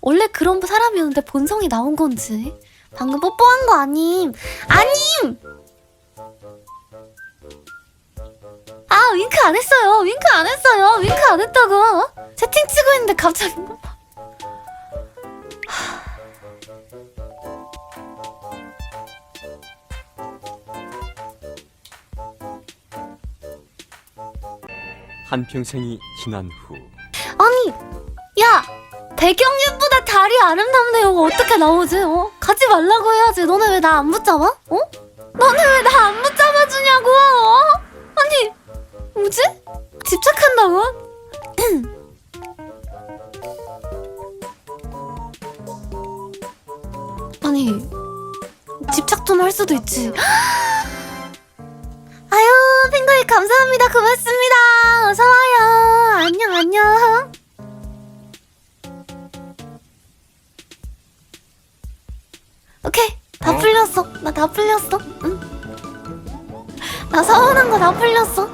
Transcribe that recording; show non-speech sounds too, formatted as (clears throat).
원래 그런 사람이었는데 본성이 나온 건지. 방금 뽀뽀한 거 아님. 아님! 아, 윙크 안 했어요. 윙크 안 했어요. 윙크 안 했다고. 채팅 치고 있는데 갑자기. 한평생이 지난 후 아니, 야! 배경 예쁘다 다리 아름답네 이거 어떻게 나오지? 어? 가지 말라고 해야지. 너네 왜 나 안 붙잡아? 어? 너네 왜 나 안 붙잡아 주냐고? 어? 아니, 뭐지? 집착한다고? (clears throat) 아니, 집착 좀 할 수도 있지. (gasps) 아유, 핑거이 감사합니다. 고맙습니다. 오케이, 다 풀렸어. 나 다 풀렸어. 응. 나 서운한 거 다 풀렸어.